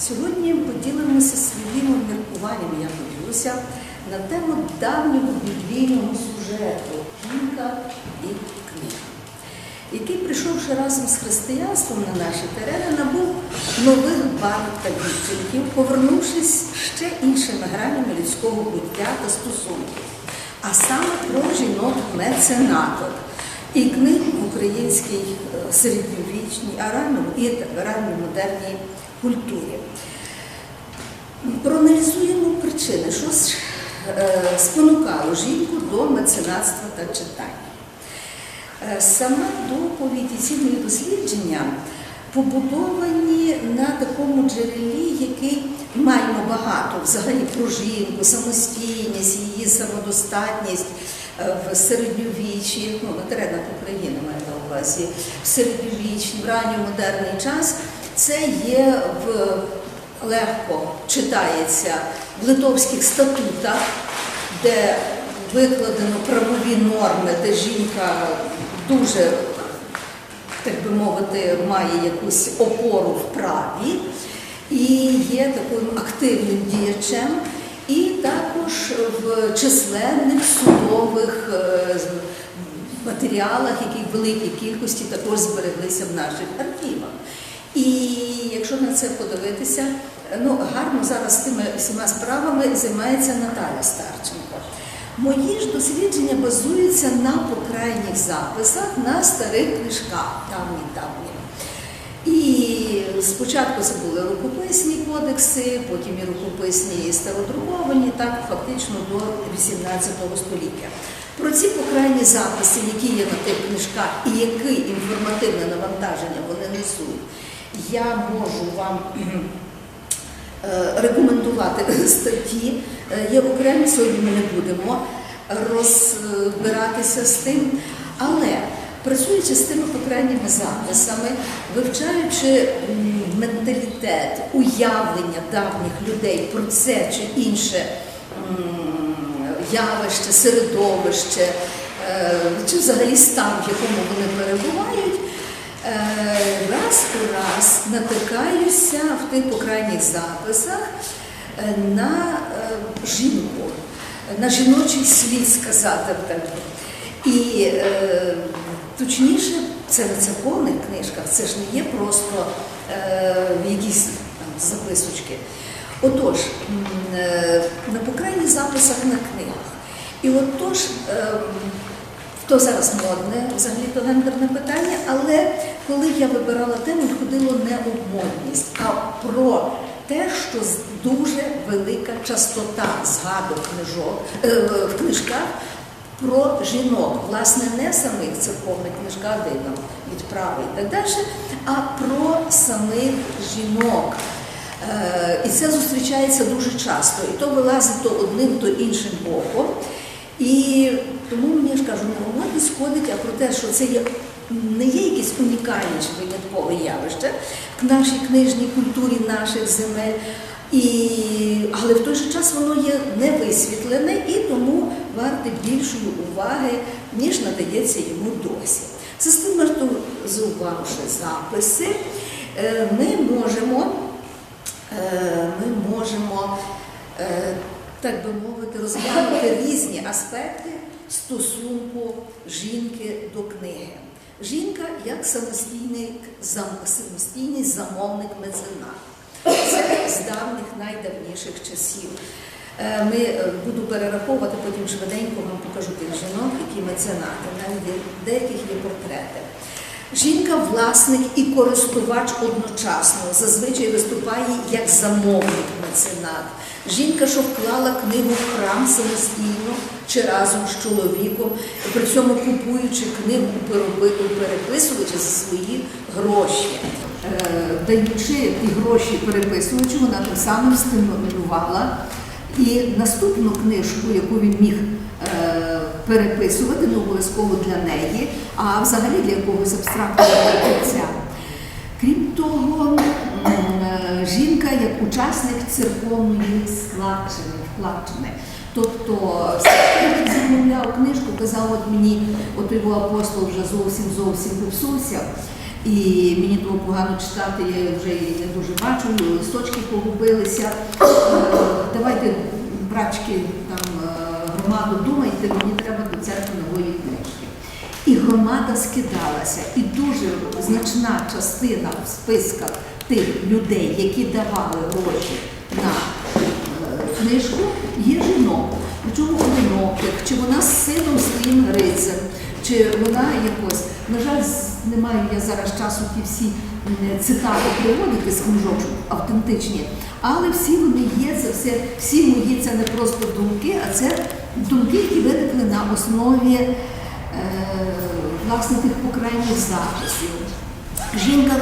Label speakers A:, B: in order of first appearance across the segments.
A: Сьогодні поділимося своїм міркуванням, я поділюся, на тему давнього біблійного сюжету жінка і книга, який, прийшовши разом з християнством на наші терени, набув нових барв та відтінків, повернувшись ще іншими гранями людського буття та стосунків, а саме про жінок меценаток і книг в українській е, середньовічній, а рано і ранньомодерній культурі. Проаналізуємо причини, що ж е, спонукало жінку до меценатства та читання. Е, Сама доповідь і ці мої дослідження побудовані на такому джерелі, який маємо багато взагалі про жінку, самостійність, її самодостатність е, в середньовіччі, ну, на теренах України маю на увазі, в середньовічній, в ранньомодерний час. Це є в легко читається в литовських статутах, де викладено правові норми, де жінка дуже, так би мовити, має якусь опору в праві і є таким активним діячем, і також в численних судових е, матеріалах, які в великій кількості також збереглися в наших архівах. І якщо на це подивитися, ну гарно зараз тими всіма справами займається Наталя Старченко. Мої ж дослідження базуються на покрайніх записах на старих книжках давні-давні. І спочатку це були рукописні кодекси, потім і рукописні і стародруковані, так фактично до 18 століття. Про ці покрайні записи, які є на тих книжках, і яке інформативне навантаження вони несуть, я можу вам е, рекомендувати статті. Е, Є окремі, сьогодні ми не будемо розбиратися з тим, але працюючи з тими покрайніми записами, вивчаючи менталітет, уявлення давніх людей про це чи інше явище, середовище, е, чи взагалі стан, в якому вони перебувають, раз у раз натикаюся в тих покрайніх записах е, на е, жінку, на жіночий світ сказати так. би. І е, точніше, це не це в повних книжках, це ж не є просто е, якісь записочки. Отож, е, на покрайніх записах на книгах. І отож, е, то зараз модне, взагалі то гендерне питання, але коли я вибирала тему, ходило не модність, а про те, що дуже велика частота згадок книжок, е, в книжках про жінок, власне, не самих церковних книжках, де відправи і так далі, а про самих жінок. Е, І це зустрічається дуже часто. І то вилазить то одним, то іншим боком. І тому мені ж кажу, не модність ходить, а про те, що це є не є якесь унікальне чи виняткове явище в нашій книжній культурі наших земель. І, але в той же час воно є не висвітлене і тому варте більшої уваги, ніж надається йому досі. Систематизувавши записи, е, ми можемо, е, ми можемо, е, так би мовити, розглянути різні аспекти стосунку жінки до книги. Жінка як самостійний, самостійний замовник меценат. Це з давніх найдавніших часів. Е, Ми е, буду перераховувати потім швиденько вам покажу тих жінок, які меценати, навіть деяких є портрети. Жінка власник і користувач одночасно, зазвичай виступає як замовник меценат. Жінка, що вклала книгу в храм самостійно чи разом з чоловіком, при цьому купуючи книгу у переписувача за свої гроші. Е, Даючи ті гроші переписувачу, вона тим самим стимулювала і наступну книжку, яку він міг е, переписувати, не обов'язково для неї, а взагалі для якогось абстрактного покупця. Крім того, жінка як учасник церковної складчини, вкладчини. Тобто, хто замовляв книжку, казав, от мені, от його апостол вже зовсім зовсім попсувся. і мені було погано читати, я вже її не дуже бачу, листочки погубилися. Е, Давайте, братчики, там е, громаду, думайте, мені треба до церкви нової книжки. І громада скидалася, і дуже значна частина в списках тих людей, які давали гроші на е, книжку, є жінок. Причому одиноких, чи вона з сином своїм грицем, чи вона якось. На жаль, не маю я зараз часу ті всі цитати приводити з книжок, автентичні, але всі вони є, це все, всі мої це не просто думки, а це думки, які виникли на основі е, власне тих покрайніх записів. Жінка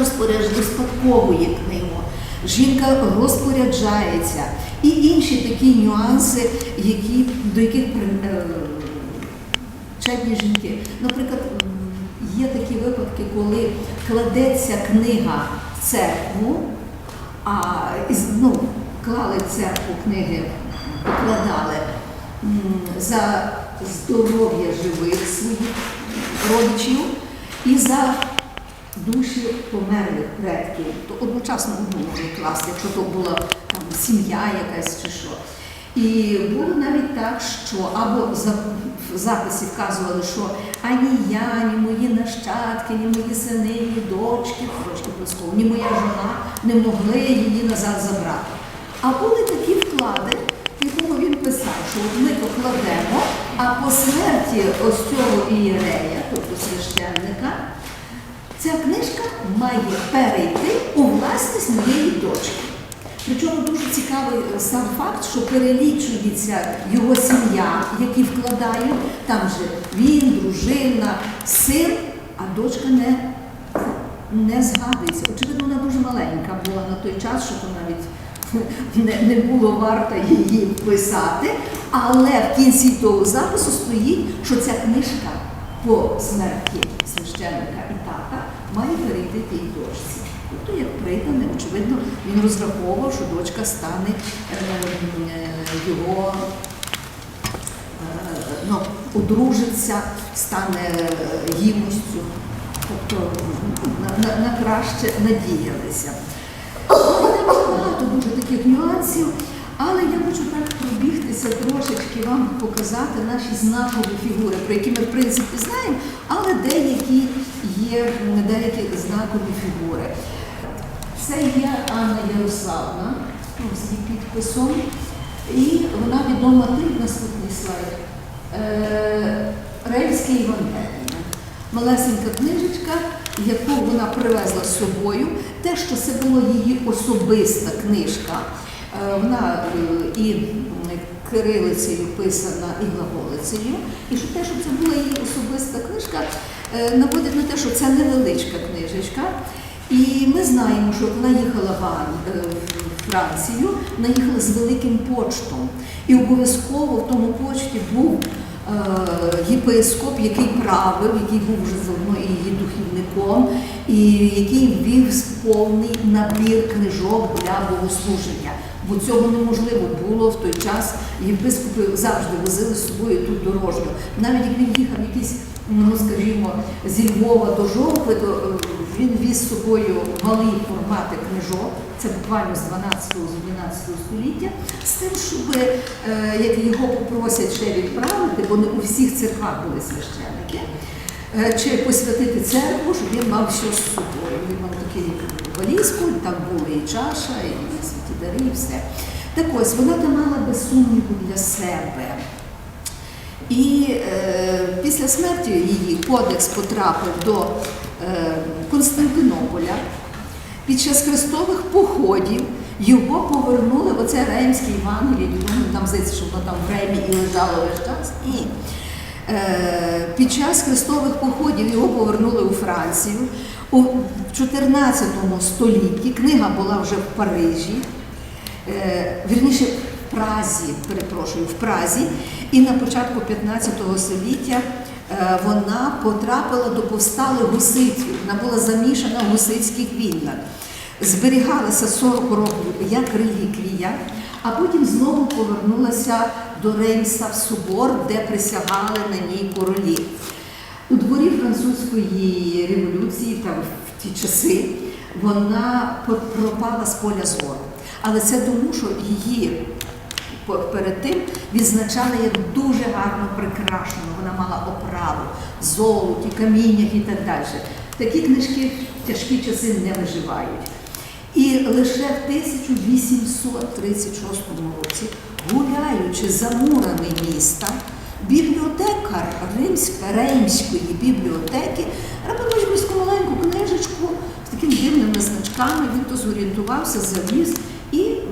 A: розпадковує книгу, жінка розпоряджається і інші такі нюанси, які, до яких е, чемні жінки. Наприклад, є такі випадки, коли кладеться книга в церкву, а ну, клали церкву книги, покладали за здоров'я живих своїх родичів і за душі померлих предків. То одночасно одну можна класти, якщо то була там сім'я якась чи що. І було навіть так, що або в записі вказували, що ані я, ні мої нащадки, ні мої сини, ні дочки, обов'язково, ні моя жона не могли її назад забрати. А були такі вклади, в якому він писав, що от ми покладемо, а по смерті ось цього ієрея, тобто священника, Ця книжка має перейти у власність моєї дочки. Причому дуже цікавий е, сам факт, що перелічується його сім'я, які вкладають, там же він, дружина, син, а дочка не, не згадується. Очевидно, вона дуже маленька була на той час, що то навіть не, не було варто її вписати. Але в кінці того запису стоїть, що ця книжка по смерті священника має перейти тій дочці. Тобто, як придане, очевидно, він розраховував, що дочка стане е, е, його, е, ну, одружиться, стане гідністю. Тобто на, на, на краще надіялися. Ну, багато дуже таких нюансів, але я хочу так пробігтися трошечки вам показати наші знакові фігури, про які ми в принципі знаємо, але деякі є деякі знакові фігури. Це є Анна Ярославна ну, з її підписом, і вона відома тим наступний слайд. Е, Рельське Євангеліє. Малесенька книжечка, яку вона привезла з собою. Те, що це була її особиста книжка, е, вона е, і кирилицею писана, і глаголицею. І що те, що це була її особиста книжка, е, наводить на те, що це невеличка книжечка. І ми знаємо, що вона їхала в е, Францію, вона їхала з великим почтом. І обов'язково в тому почті був е, єпископ, який правив, який був вже заодно і її духівником, і який ввів повний набір книжок для богослуження. Бо цього неможливо було в той час. Єпископи завжди возили з собою тут дорожню. Навіть як він їхав якийсь, ну скажімо, зі Львова до Жовкви, то е, він віз з собою малі формати книжок, це буквально з 12 з 12 століття, з тим, щоб е, як його попросять ще відправити, бо не у всіх церквах були священники, е, чи посвятити церкву, щоб він мав все з собою. Він мав такий валізку, там були і чаша, і святі і все. Так ось, вона там мала без сумніву для себе. І е, після смерті її кодекс потрапив до е, Константинополя. Під час хрестових походів його повернули, оце Ремський Євангеліє, відомо, там здається, що воно там в Ремі і лежало весь час. І е, під час хрестових походів його повернули у Францію. У 14 столітті книга була вже в Парижі, вірніше в Празі, перепрошую, в Празі, і на початку 15 століття е, вона потрапила до повсталих гуситів. Вона була замішана в гусицьких війнах. Зберігалася 40 років як реліквія, а потім знову повернулася до Реймса в собор, де присягали на ній королі. У дворі французької революції, там в ті часи, вона пропала з поля зору. Але це тому, що її перед тим відзначали як дуже гарно прикрашену. Вона мала оправу, золоті, каміннях і так далі. Такі книжки в тяжкі часи не виживають. І лише в 1836 році, гуляючи за мурами міста, бібліотекар Римська, Реймської бібліотеки робив якусь маленьку книжечку з такими дивними значками. Він то зорієнтувався, завіз, і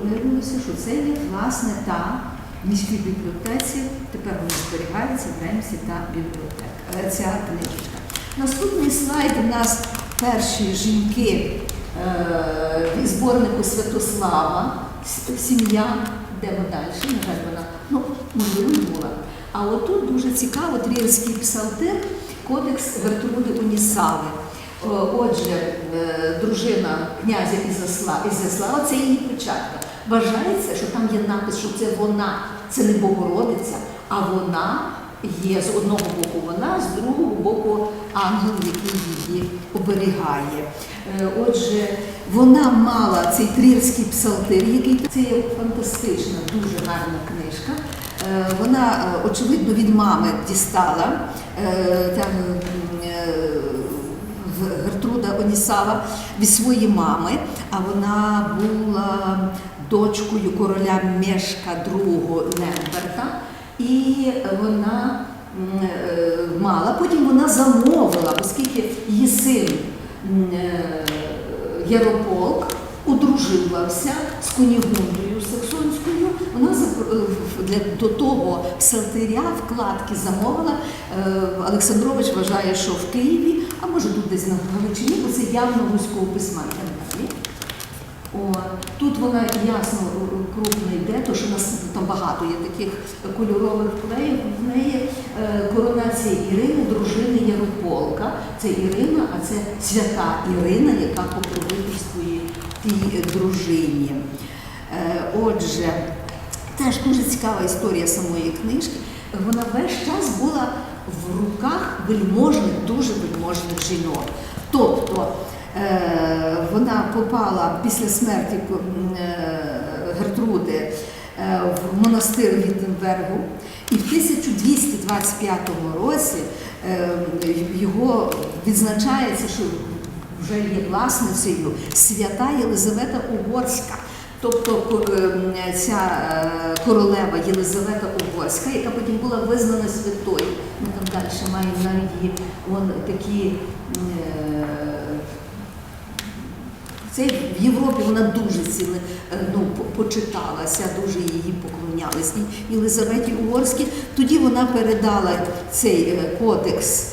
A: виявилося, що це є власне та в міській бібліотеці. Тепер вона зберігається в Ремсі та бібліотека. Ця книжечка. Наступний слайд у нас перші жінки е, зборнику Святослава, сім'я, де вона далі, на жаль, вона, ну, можливо, була. А отут дуже цікаво трієрський псалтир, кодекс Гертруди Унісави. О, Отже, е, дружина князя Ізясла- Ізяслава, це її печатка. Вважається, що там є напис, що це вона, це не Богородиця, а вона є з одного боку вона, з другого боку ангел, який її оберігає. Е, Отже, вона мала цей трірський псалтир, який це є фантастична, дуже гарна книжка. Е, Вона, е, очевидно, від мами дістала. Там Гертруда Онісава від своєї мами, а вона була дочкою короля Мешка II Лемберта, і вона е, мала, потім вона замовила, оскільки її син е, Ярополк одруживався з Конігундою Саксонською. Вона е, для до того псалтиря вкладки замовила. Олександрович вважає, що в Києві, а може тут десь на Галичині, бо це явно руського письма. Тут вона ясно е, крупно йде, то що у нас там багато є таких кольорових клеїв. В неї е, коронація Ірини, дружини Ярополка. Це Ірина, а це свята Ірина, яка покровительствує тій е, дружині. Е, Отже, теж дуже цікава історія самої книжки. Вона весь час була в руках вельможних, дуже вельможних жінок. Тобто е, вона попала після смерті е, Гертруди е, в монастир Віттенбергу, і в 1225 році е, його відзначається, що вже є власницею свята Єлизавета Угорська. Тобто ця е, королева Єлизавета Угорська, яка потім була визнана святою. Ми там далі маємо навіть такі. Це в Європі вона дуже ціле, е, ну, почиталася, дуже її поклонялись. І Єлизаветі Угорській. Тоді вона передала цей е, кодекс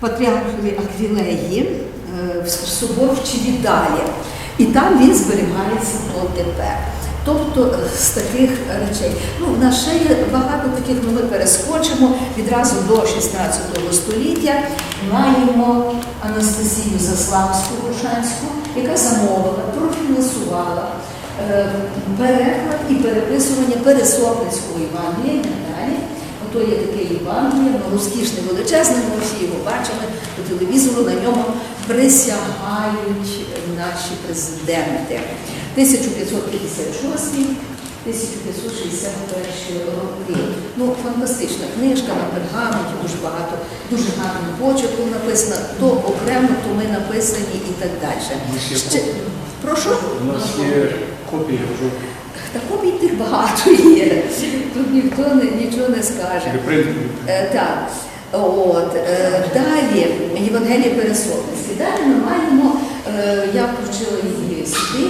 A: патріархові Аквілеї е, в собор в Чивідалі. І там він зберігається дотепер. Тобто е, з таких речей. Ну, в нас ще є багато таких, ну ми перескочимо відразу до 16 століття. Маємо Анастасію Заславську Рушанську, яка замовила, профінансувала е, переклад і переписування Пересопницького Євангелія і далі. Ото є таке Євангеліє, ну, розкішне, величезне, ми всі його бачили по телевізору, на ньому присягають наші президенти. 1556 1561 роки. Ну, фантастична книжка на пергаменті, дуже багато, дуже гарним почерком написана, то окремо, то ми написані і так далі. Ще, прошу?
B: У нас є копії вже
A: Та копій тих багато є. Тут ніхто не, нічого не скаже. Е, так. От, е, далі Євангелія Пересопницьке. Далі ми маємо, е, я включила її сюди,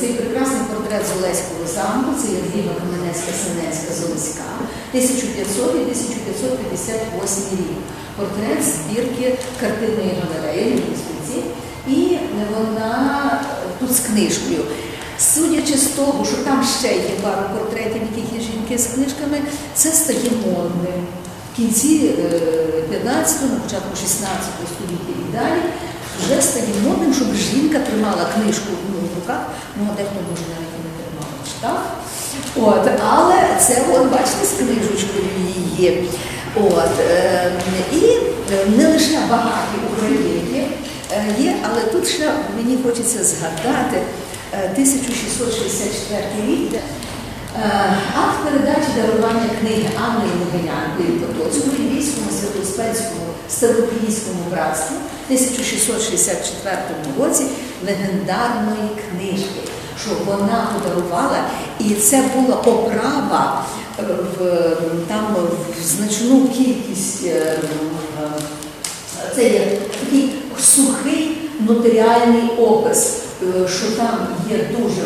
A: цей прекрасний портрет з Олеського замку, це Ядвіга Каменецька Синецька Золоська, 1500 і 1558 рік. Портрет збірки картинної галереї Львівської і вона тут з книжкою. Судячи з того, що там ще є пару портретів, яких є жінки з книжками, це стає модним. В кінці е, 15-го, на початку 16 століття і далі вже стає модним, щоб жінка тримала книжку в руках, ну а дехто може навіть не тримав, читав. От, але це, от, бачите, з книжечкою її. От, е, і е, не лише багаті українки е, є, але тут ще мені хочеться згадати е, 1664 рік. е, Акт передачі дарування книги Анни Могилянкою Потоцькому Львівському Святоуспенському Старокиївському братству 1664 році легендарної книжки, що вона подарувала, і це була оправа е, в, там в значну кількість. е, е, Це є такий сухий нотаріальний опис, що там є дуже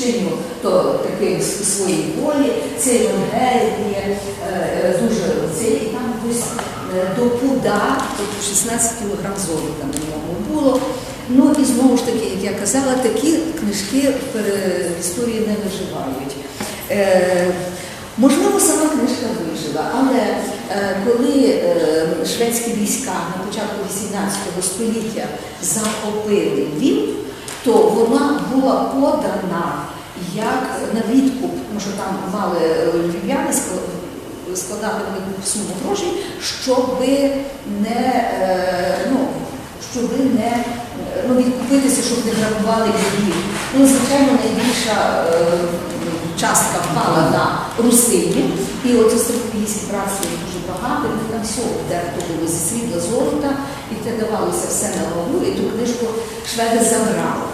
A: чинно то такий своїй волі, це Євангеліє, дуже це і там до пуда, тобто 16 кг золота на ньому було. Ну і знову ж таки, як я казала, такі книжки в історії не виживають. Е, Можливо, сама книжка вижила, але е, коли е, шведські війська на початку 18 століття захопили Львів, то вона була подана як на відкуп, тому що там мали е, львів'яни складати велику суму грошей, щоб не, е, ну, щоб не ну, відкупитися, щоб не грабували Львів. Ну, звичайно, найбільша е, частка впала на русинів, і от Остроківські братство їх дуже багато, і там всього дехто було зі срібла золота, і те давалося все на вагу, і ту книжку шведи забрали.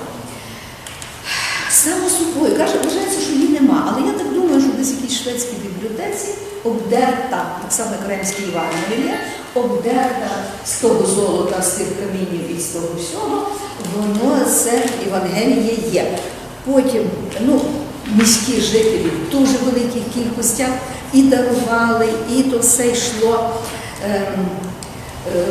A: Само собою, каже, вважається, що її нема, але я так десь в якійсь шведській бібліотеці обдерта, так само Кремський Івангелія, обдерта з того золота, з тих камінів і з того всього, воно це Євангеліє є. Потім, ну, міські жителі в дуже великих кількостях і дарували, і то все йшло. Ем, Е,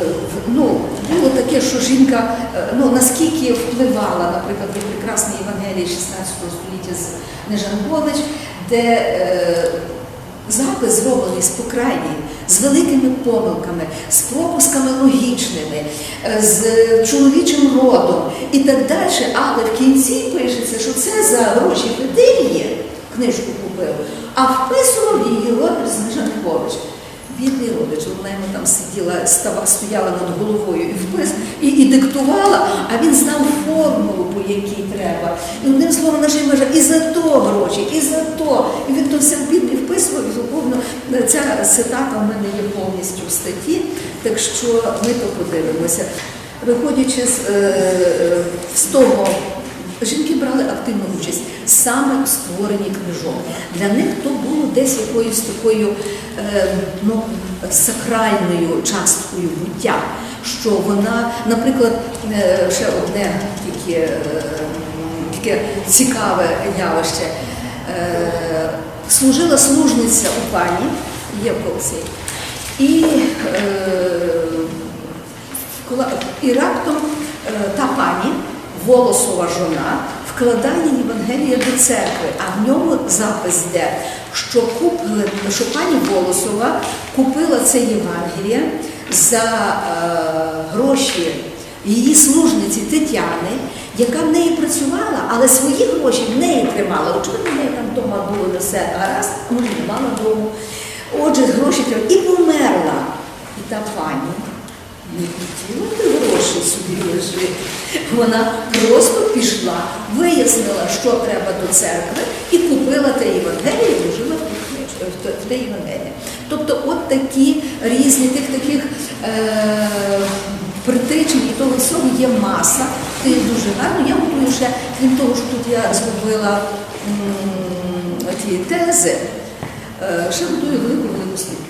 A: ну, було таке, що жінка е, ну, наскільки впливала, наприклад, в прекрасній Євангелії 16 століття з Нежанкович, де е, запис зроблений з покрайні, з великими помилками, з пропусками логічними, е, з чоловічим родом і так далі. Але в кінці пишеться, що це за гроші Федерії книжку купив, а вписував її. Бідний родич, вона йому там сиділа, става, стояла над головою і впис, і, і диктувала, а він знав формулу, по якій треба. І одним словом, наш каже, і за то гроші, і за то. І він то все бідний вписував, і духовно ця цитата в мене є повністю в статті, так що ми то подивимося. Виходячи з, е, з того, жінки брали активну участь саме в створенні книжок. Для них то було десь якоюсь такою е, ну, сакральною часткою буття, що вона, наприклад, е, ще одне тільки, е, таке цікаве явище. Служила служниця у пані Євковці. І е, кола- І раптом та пані, Волосова жона, вкладає Євангелія до церкви, а в ньому запис йде, що, що пані Волосова купила це Євангеліє за е, гроші її служниці Тетяни, яка в неї працювала, але свої гроші в неї тримала. Очевидно, в неї там вдома було не все гаразд, може не мала дому. Отже, гроші тримала. І померла. І та пані не хотіла ти гроші собі лежити. Вона просто пішла, вияснила, що треба до церкви, і купила те Євангеліє і вложила в те- Євангеліє. Тобто, от такі різні тих таких е, притичень і того всього є маса. Це дуже гарно. Я готую ще, крім того, що тут я зробила ті тези, е, ще готую велику велику слідку.